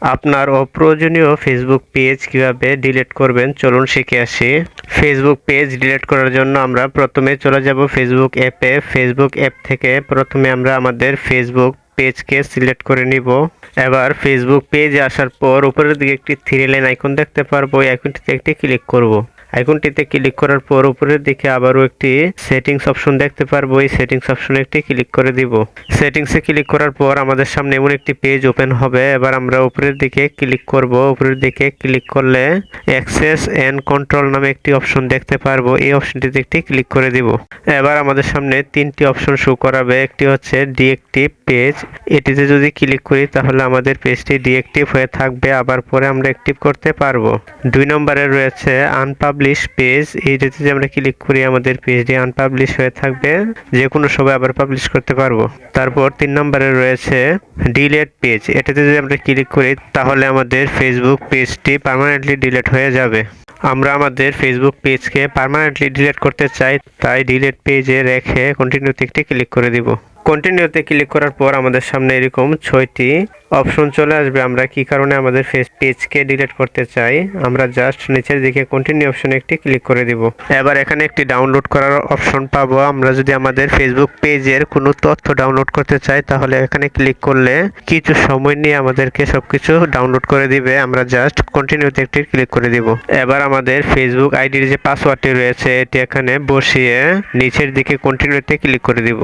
আপনার অপ্রয়োজনীয় Facebook page কীভাবে ডিলিট করবেন? চলুন শিখে আসি। ফেসবুক পেজ ডিলিট করার জন্য আমরা প্রথমে চলে যাব ফেসবুক অ্যাপে ফেসবুক অ্যাপ থেকে প্রথমে আমরা আমাদের ফেসবুক পেজকে সিলেক্ট করে নিব। এবার ফেসবুক পেজে আসার পর উপরের দিকে একটি থ্রি লাইন আইকন দেখতে পারব। এই আইকনটিতে একটি ক্লিক করব। আইকনটিতে ক্লিক করার পর উপরের দিকে আবারও একটি সেটিংস অপশন দেখতে পারব। এই সেটিংস অপশনে একটি ক্লিক করে দিব। সেটিংসে ক্লিক করার পর আমাদের সামনে এমন একটি পেজ ওপেন হবে। এবার আমরা উপরের দিকে ক্লিক করব। উপরের দিকে ক্লিক করলে অ্যাক্সেস এন্ড কন্ট্রোল নামে একটি অপশন দেখতে পারব। এই অপশনটিতে একটি ক্লিক করে দিব। এবার আমাদের সামনে তিনটি অপশন শো করাবে। একটি হচ্ছে ডিএক্টিভ পেজ। এটিতে যদি ক্লিক করি তাহলে আমাদের পেজটি ডিএক্টিভ হয়ে থাকবে। আবার পরে আমরা অ্যাক্টিভ করতে পারব। দুই নম্বরে রয়েছে আনপাবলিশ পেজ এইটাতে যদি আমরা ক্লিক করি আমাদের পেজটি আনপাবলিশ হয়ে থাকবে, যে কোনো সময় আবার পাবলিশ করতে পারব। তারপর তিন নম্বরে রয়েছে ডিলেট পেজ এটাতে যদি আমরা ক্লিক করি, তাহলে আমাদের ফেসবুক পেজটি পার্মানেন্টলি ডিলেট হয়ে যাবে। আমরা আমাদের ফেসবুক পেজকে পার্মানেন্টলি ডিলিট করতে চাই, তাই ডিলিট পেজে রেখে কন্টিনিউতে একটি ক্লিক করে দিব। কন্টিনিউতে ক্লিক করার পর আমাদের সামনে এরকম ছয়টি অপশন চলে আসবে। আমরা কি কারণে আমাদের ফেস পেজকে ডিলিট করতে চাই? আমরা জাস্ট নিচের দিকে কন্টিনিউ অপশনে একটি ক্লিক করে দিব। এবার এখানে একটি ডাউনলোড করার অপশন পাবো। আমরা যদি আমাদের ফেসবুক পেজের কোনো তথ্য ডাউনলোড করতে চাই, তাহলে এখানে ক্লিক করলে কিছু সময় নিয়ে আমাদেরকে সবকিছু ডাউনলোড করে দিবে। আমরা জাস্ট কন্টিনিউতে একটি ক্লিক করে দিব। এবার আমাদের ফেসবুক আইডির যে পাসওয়ার্ডটি রয়েছে, এটি এখানে বসিয়ে নিচের দিকে কন্টিনিউতে ক্লিক করে দিব।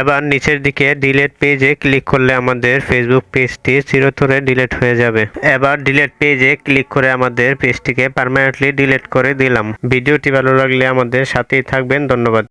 এবার নিচের দিকে ডিলেট পেজে ক্লিক করলে আমাদের ফেসবুক পেজটি চিরতরে ডিলেট হয়ে যাবে। এবার ডিলেট পেজে ক্লিক করে আমাদের পেজটিকে পারমানেন্টলি ডিলেট করে দিলাম। ভিডিওটি ভালো লাগলে আমাদের সাথেই থাকবেন। ধন্যবাদ।